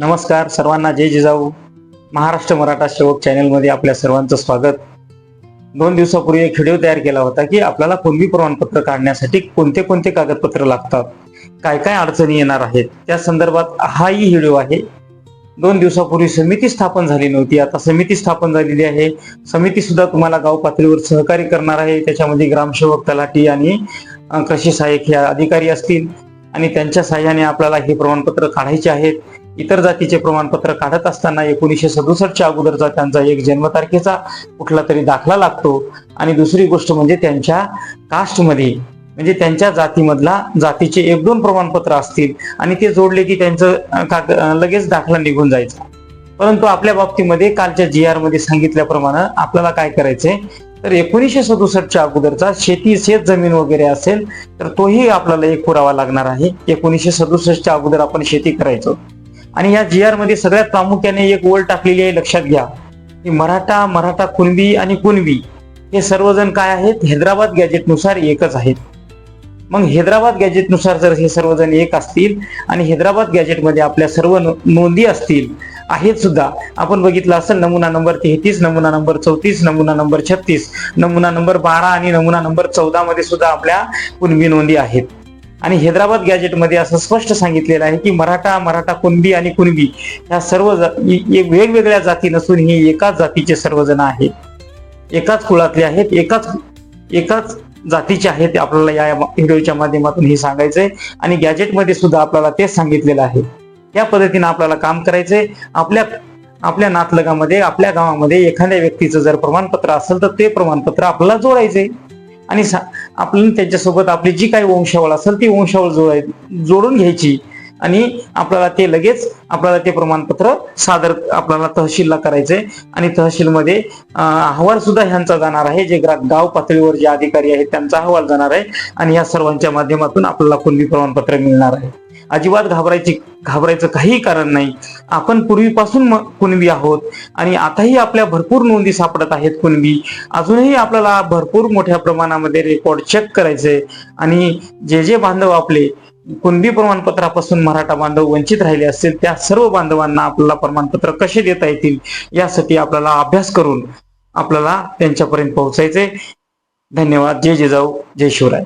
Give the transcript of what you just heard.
नमस्कार सर्वांना जय जिजाऊ. महाराष्ट्र मराठा सेवक चॅनलमध्ये आपल्या सर्वांचं स्वागत. दोन दिवसापूर्वी एक व्हिडिओ तयार केला होता की आपल्याला कुणबी प्रमाणपत्र काढण्यासाठी कोणते कोणते कागदपत्र लागतात? काय काय अडचणी येणार आहेत? त्या संदर्भात हाही व्हिडिओ आहे. दोन दिवसापूर्वी समिती स्थापन झाली नव्हती. आता समिती स्थापन झालेली आहे. समिती सुद्धा तुम्हाला गाव पातळीवर सहकार्य करणार आहे. त्याच्यामध्ये ग्रामसेवक तलाठी आणि कृषी सहाय्यक हे अधिकारी असतील. आणि त्यांच्या सहाय्याने आपल्याला हे प्रमाणपत्र काढायचे आहेत. इतर जातीचे प्रमाणपत्र काढत असताना एकोणीसशे सदुसष्टच्या अगोदरचा त्यांचा एक जन्मतारखेचा कुठला तरी दाखला लागतो. आणि दुसरी गोष्ट म्हणजे त्यांच्या कास्टमध्ये म्हणजे त्यांच्या जातीमधला जातीचे एक दोन प्रमाणपत्र असतील आणि ते जोडले की त्यांचं काग- लगेच दाखला निघून जायचा. परंतु आपल्या बाबतीमध्ये कालच्या जी आरमध्ये सांगितल्याप्रमाणे आपल्याला काय करायचंय? तर एकोणीसशे सदुसष्टच्या अगोदरचा शेती शेत जमीन वगैरे असेल तर तोही आपल्याला एक पुरावा लागणार आहे. एकोणीसशे सदुसष्टच्या अगोदर आपण शेती करायचो. आणि या जी आरमध्ये सगळ्यात प्रामुख्याने एक ओळ टाकलेली आहे लक्षात घ्या. की मराठा मराठा कुणबी आणि कुणबी हे सर्वजण काय आहेत? हैदराबाद गॅजेटनुसार एकच आहेत. मग हैदराबाद गॅजेटनुसार जर हे सर्वजण एक असतील आणि हैदराबाद गॅजेटमध्ये आपल्या सर्व नोंदी असतील आहेत सुद्धा आपण बघितलं असेल नमुना नंबर तेहतीस नमुना नंबर चौतीस नमुना नंबर छत्तीस नमुना नंबर बारा आणि नमुना नंबर चौदा मध्ये सुद्धा आपल्या कुणबी नोंदी आहेत. आणि हैदराबाद गॅजेटमध्ये असं स्पष्ट सांगितलेलं आहे की मराठा मराठा कुणबी आणि कुणबी ह्या सर्व जा- एक वेगवेगळ्या जाती नसून ही एकाच जातीचे सर्वजण आहेत. एकाच कुळातले आहेत एकाच एकाच जातीचे आहेत ते आपल्याला या व्हिडिओच्या माध्यमातून हे सांगायचंय. आणि गॅजेटमध्ये सुद्धा आपल्याला तेच सांगितलेलं आहे. या पद्धतीने आपल्याला काम करायचंय. आपल्या आपल्या नातलगामध्ये आपल्या गावामध्ये एखाद्या व्यक्तीचं जर प्रमाणपत्र असेल तर ते प्रमाणपत्र आपल्याला जोडायचंय. आणि आपण त्याच्यासोबत आपली जी काही वंशावळ असेल ती वंशावळ जोडाय जोडून घ्यायची. आणि आपल्याला ते लगेच आपल्याला ते प्रमाणपत्र सादर आपल्याला तहसीलला करायचंय. आणि तहसीलमध्ये अहवाल सुद्धा ह्यांचा जाणार आहे. जे गाव पातळीवर जे अधिकारी आहेत त्यांचा अहवाल जाणार आहे. आणि या सर्वांच्या माध्यमातून आपल्याला कुणबी प्रमाणपत्र मिळणार आहे. अजिबात घाबरायची घाबरायचं काही कारण नाही. आपण पूर्वीपासून कुणबी आहोत आणि आताही आपल्या भरपूर नोंदी सापडत आहेत कुणबी. अजूनही आपल्याला भरपूर मोठ्या प्रमाणामध्ये रेकॉर्ड चेक करायचे आणि जे जे बांधव आपले कुणबी प्रमाणपत्रापासून मराठा बांधव वंचित राहिले असतील त्या सर्व बांधवांना आपल्याला प्रमाणपत्र कसे देता येतील यासाठी आपल्याला अभ्यास करून आपल्याला त्यांच्यापर्यंत पोहोचायचे धन्यवाद. जय जिजाऊ. जय शिवराय.